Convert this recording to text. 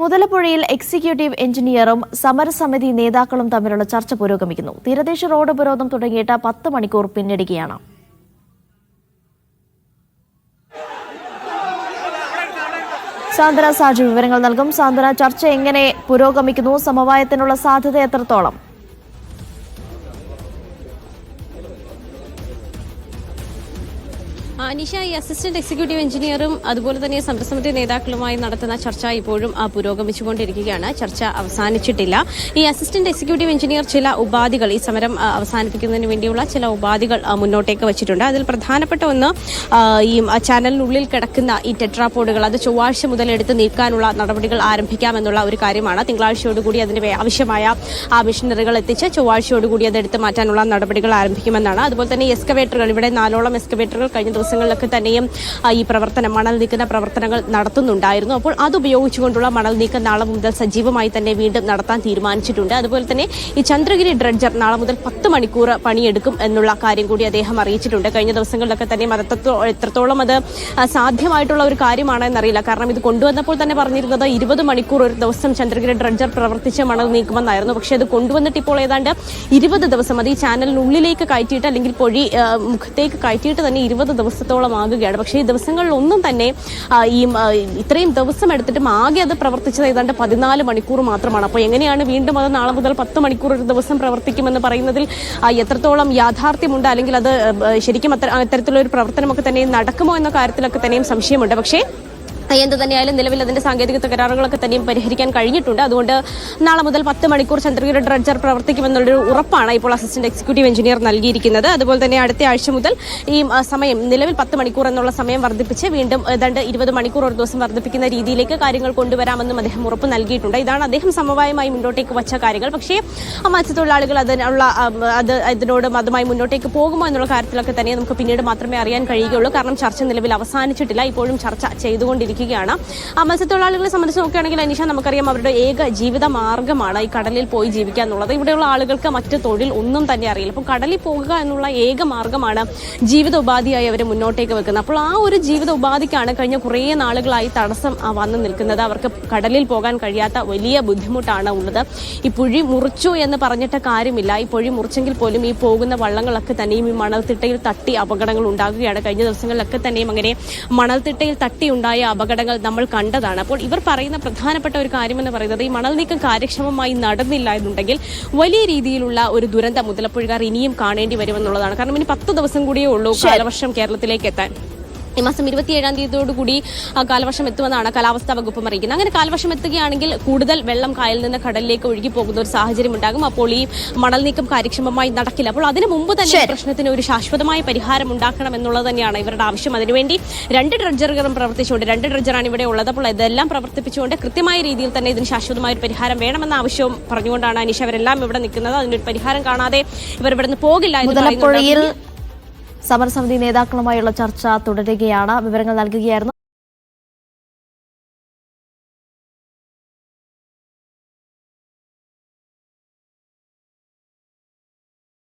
മുതലപ്പുഴയിൽ executive എഞ്ചിനീയറും സമരസമിതി നേതാക്കളും തമ്മിലുള്ള ചർച്ച പുരോഗമിക്കുന്നു. തീരദേശ റോഡ് ഉപരോധം തുടങ്ങിയിട്ട് പത്ത് മണിക്കൂർ പിന്നിടുകയാണ്. സാന്ദ്ര സാജു വിവരങ്ങൾ നൽകും. സാന്ദ്ര ചർച്ച എങ്ങനെ പുരോഗമിക്കുന്നു? സമവായത്തിനുള്ള സാധ്യത എത്രത്തോളം? ആ, നിഷ ഈ അസിസ്റ്റന്റ് എക്സിക്യൂട്ടീവ് എഞ്ചിനീയറും അതുപോലെ തന്നെ സമരസമിതി നേതാക്കളുമായി നടത്തുന്ന ചർച്ച ഇപ്പോഴും പുരോഗമിച്ചുകൊണ്ടിരിക്കുകയാണ്. ചർച്ച അവസാനിച്ചിട്ടില്ല. ഈ അസിസ്റ്റന്റ് എക്സിക്യൂട്ടീവ് എഞ്ചിനീയർ ചില ഉപാധികൾ ഈ സമരം അവസാനിപ്പിക്കുന്നതിന് വേണ്ടിയുള്ള ചില ഉപാധികൾ മുന്നോട്ടേക്ക് വെച്ചിട്ടുണ്ട്. അതിൽ പ്രധാനപ്പെട്ട ഒന്ന് ഈ ചാനലിനുള്ളിൽ കിടക്കുന്ന ഈ ടെട്രാപോഡുകൾ അത് ചൊവ്വാഴ്ച മുതൽ എടുത്ത് നീക്കാനുള്ള നടപടികൾ ആരംഭിക്കാമെന്നുള്ള ഒരു കാര്യമാണ്. തിങ്കളാഴ്ചയോടുകൂടി അതിന് ആവശ്യമായ ആ മെഷീനറികൾ എത്തിച്ച് ചൊവ്വാഴ്ചയോടുകൂടി അത് എടുത്ത് മാറ്റാനുള്ള നടപടികൾ ആരംഭിക്കുമെന്നാണ്. അതുപോലെ തന്നെ എക്സ്കവേറ്ററുകൾ ഇവിടെ നാലോളം എക്സ്കവേറ്ററുകൾ കഴിഞ്ഞ ദിവസങ്ങളിലൊക്കെ തന്നെയും ഈ പ്രവർത്തനം മണൽ നീക്കുന്ന പ്രവർത്തനങ്ങൾ നടത്തുന്നുണ്ടായിരുന്നു. അപ്പോൾ അത് ഉപയോഗിച്ചുകൊണ്ടുള്ള മണൽ നീക്കം നാളെ മുതൽ സജീവമായി തന്നെ വീണ്ടും നടത്താൻ തീരുമാനിച്ചിട്ടുണ്ട്. അതുപോലെ തന്നെ ഈ ചന്ദ്രഗിരി ഡ്രഡ്ജർ നാളെ മുതൽ പത്ത് മണിക്കൂർ പണിയെടുക്കും എന്നുള്ള കാര്യം കൂടി അദ്ദേഹം അറിയിച്ചിട്ടുണ്ട്. കഴിഞ്ഞ ദിവസങ്ങളിലൊക്കെ തന്നെ എത്രത്തോളം അത് സാധ്യമായിട്ടുള്ള ഒരു കാര്യമാണെന്നറിയില്ല. കാരണം ഇത് കൊണ്ടുവന്നപ്പോൾ തന്നെ പറഞ്ഞിരുന്നത് ഇരുപത് മണിക്കൂർ ഒരു ദിവസം ചന്ദ്രഗിരി ഡ്രഡ്ജർ പ്രവർത്തിച്ച് മണൽ നീക്കുമെന്നായിരുന്നു. പക്ഷെ അത് കൊണ്ടുവന്നിട്ട് ഇപ്പോൾ ഏതാണ്ട് ഇരുപത് ദിവസം അത് ഈ ചാനലിനുള്ളിലേക്ക് കയറ്റിയിട്ട് അല്ലെങ്കിൽ പൊഴി മുഖത്തേക്ക് കയറ്റിയിട്ട് തന്നെ ഇരുപത് ദിവസത്തോളം ആകുകയാണ്. പക്ഷേ ഈ ദിവസങ്ങളിലൊന്നും തന്നെ ഈ ഇത്രയും ദിവസം എടുത്തിട്ടും ആകെ അത് പ്രവർത്തിച്ചത് ഏതാണ്ട് പതിനാല് മണിക്കൂർ മാത്രമാണ്. അപ്പോൾ എങ്ങനെയാണ് വീണ്ടും അത് നാളെ മുതൽ പത്ത് മണിക്കൂർ ഒരു ദിവസം പ്രവർത്തിക്കുമെന്ന് പറയുന്നതിൽ എത്രത്തോളം യാഥാർത്ഥ്യമുണ്ട്? അല്ലെങ്കിൽ അത് ശരിക്കും ഒരു പ്രവർത്തനമൊക്കെ തന്നെ നടക്കുമോ എന്ന കാര്യത്തിലൊക്കെ തന്നെയും സംശയമുണ്ട്. പക്ഷേ എന്ത് തന്നെയായാലും നിലവിൽ അതിന്റെ സാങ്കേതിക തകരാറുകളൊക്കെ തന്നെയും പരിഹരിക്കാൻ കഴിഞ്ഞിട്ടുണ്ട്. അതുകൊണ്ട് നാളെ മുതൽ പത്ത് മണിക്കൂർ ചന്ദ്രഗിരി ഡ്രഡ്ജർ പ്രവർത്തിക്കുമെന്നുള്ളൊരു ഉറപ്പാണ് ഇപ്പോൾ അസിസ്റ്റന്റ് എക്സിക്യൂട്ടീവ് എഞ്ചിനീയർ നൽകിയിരിക്കുന്നത്. അതുപോലെ തന്നെ അടുത്ത ആഴ്ച മുതൽ ഈ സമയം നിലവിൽ പത്ത് മണിക്കൂർ എന്നുള്ള സമയം വർദ്ധിപ്പിച്ച് വീണ്ടും ഏതാണ്ട് ഇരുപത് മണിക്കൂർ ഒരു ദിവസം വർദ്ധിപ്പിക്കുന്ന രീതിയിലേക്ക് കാര്യങ്ങൾ കൊണ്ടുവരാമെന്നും അദ്ദേഹം ഉറപ്പ് നൽകിയിട്ടുണ്ട്. ഇതാണ് അദ്ദേഹം സമവായമായി മുന്നോട്ടേക്ക് വച്ച കാര്യങ്ങൾ. പക്ഷേ മത്സ്യത്തൊഴിലാളികൾ അതിനുള്ള അത് ഇതിനോട് അതുമായി മുന്നോട്ടേക്ക് പോകുമോ എന്നുള്ള കാര്യത്തിലൊക്കെ തന്നെ നമുക്ക് പിന്നീട് മാത്രമേ അറിയാൻ കഴിയുകയുള്ളൂ. കാരണം ചർച്ച നിലവിൽ അവസാനിച്ചിട്ടില്ല. ഇപ്പോഴും ചർച്ച ചെയ്തുകൊണ്ടിരിക്കുകയാണ് ആ മത്സ്യത്തൊഴിലാളികളെ സംബന്ധിച്ച് നോക്കുകയാണെങ്കിൽ അനീഷ നമുക്കറിയാം അവരുടെ ഏക ജീവിത മാർഗമാണ് ഈ കടലിൽ പോയി ജീവിക്കുക എന്നുള്ളത് ഇവിടെയുള്ള ആളുകൾക്ക് മറ്റ് തൊഴിൽ ഒന്നും തന്നെ അറിയില്ല. അപ്പോൾ കടലിൽ പോകുക എന്നുള്ള ഏക മാർഗമാണ് ജീവിത ഉപാധിയായി അവർ മുന്നോട്ടേക്ക് വെക്കുന്നത്. അപ്പോൾ ആ ഒരു ജീവിത ഉപാധിക്കാണ് കഴിഞ്ഞ കുറേ നാളുകളായി തടസ്സം വന്ന് നിൽക്കുന്നത്. അവർക്ക് കടലിൽ പോകാൻ കഴിയാത്ത വലിയ ബുദ്ധിമുട്ടാണ് ഉള്ളത്. ഈ പുഴി മുറിച്ചു എന്ന് പറഞ്ഞിട്ട് കാര്യമില്ല. ഈ പുഴി മുറിച്ചെങ്കിൽ പോലും ഈ പോകുന്ന വള്ളങ്ങളൊക്കെ തന്നെയും ഈ മണൽത്തിട്ടയിൽ തട്ടി അപകടങ്ങൾ ഉണ്ടാകുകയാണ്. കഴിഞ്ഞ ദിവസങ്ങളിലൊക്കെ തന്നെയും അങ്ങനെ മണൽത്തിട്ടയിൽ തട്ടി ഉണ്ടായ അപകടങ്ങൾ നമ്മൾ കണ്ടതാണ്. അപ്പോൾ ഇവർ പറയുന്ന പ്രധാനപ്പെട്ട ഒരു കാര്യമെന്ന് പറയുന്നത് ഈ മണൽ നീക്കം കാര്യക്ഷമമായി നടന്നില്ല എന്നുണ്ടെങ്കിൽ വലിയ രീതിയിലുള്ള ഒരു ദുരന്തം മുതലപ്പുഴകാർ ഇനിയും കാണേണ്ടി വരുമെന്നുള്ളതാണ്. കാരണം ഇനി പത്ത് ദിവസം കൂടിയേ ഉള്ളൂ കാലവർഷം കേരളത്തിലേക്ക് എത്താൻ. ഈ മാസം ഇരുപത്തിയേഴാം തീയതിയോടുകൂടി ആ, കാലവർഷം എത്തുമെന്നാണ് കാലാവസ്ഥാ വകുപ്പ് അറിയിക്കുന്നത്. അങ്ങനെ കാലവർഷം എത്തുകയാണെങ്കിൽ കൂടുതൽ വെള്ളം കായലിൽ നിന്ന് കടലിലേക്ക് ഒഴുകി പോകുന്ന ഒരു സാഹചര്യം ഉണ്ടാകും. അപ്പോൾ ഈ മണൽ നീക്കം കാര്യക്ഷമമായി നടക്കില്ല. അപ്പോൾ അതിന് മുമ്പ് തന്നെ പ്രശ്നത്തിന് ഒരു ശാശ്വതമായ പരിഹാരം ഉണ്ടാക്കണം എന്നുള്ളത് തന്നെയാണ് ഇവരുടെ ആവശ്യം. അതിനുവേണ്ടി രണ്ട് ഡ്രഡ്ജറുകളും പ്രവർത്തിച്ചുകൊണ്ട് രണ്ട് ഡ്രഡ്ജറാണ് ഇവിടെ ഉള്ളത്. അപ്പോൾ ഇതെല്ലാം പ്രവർത്തിപ്പിച്ചുകൊണ്ട് കൃത്യമായ രീതിയിൽ തന്നെ ഇതിന് ശാശ്വതമായ ഒരു പരിഹാരം വേണമെന്ന ആവശ്യവും പറഞ്ഞുകൊണ്ടാണ് അനീഷ് അവരെല്ലാം ഇവിടെ നിൽക്കുന്നത്. അതിനൊരു പരിഹാരം കാണാതെ ഇവർ ഇവിടുന്ന് പോകില്ല എന്ന് പറയുന്നുണ്ട്. സമരസമിതി നേതാക്കളുമായുള്ള ചർച്ച തുടരുകയാണ്. വിവരങ്ങൾ നൽകുകയായിരുന്നു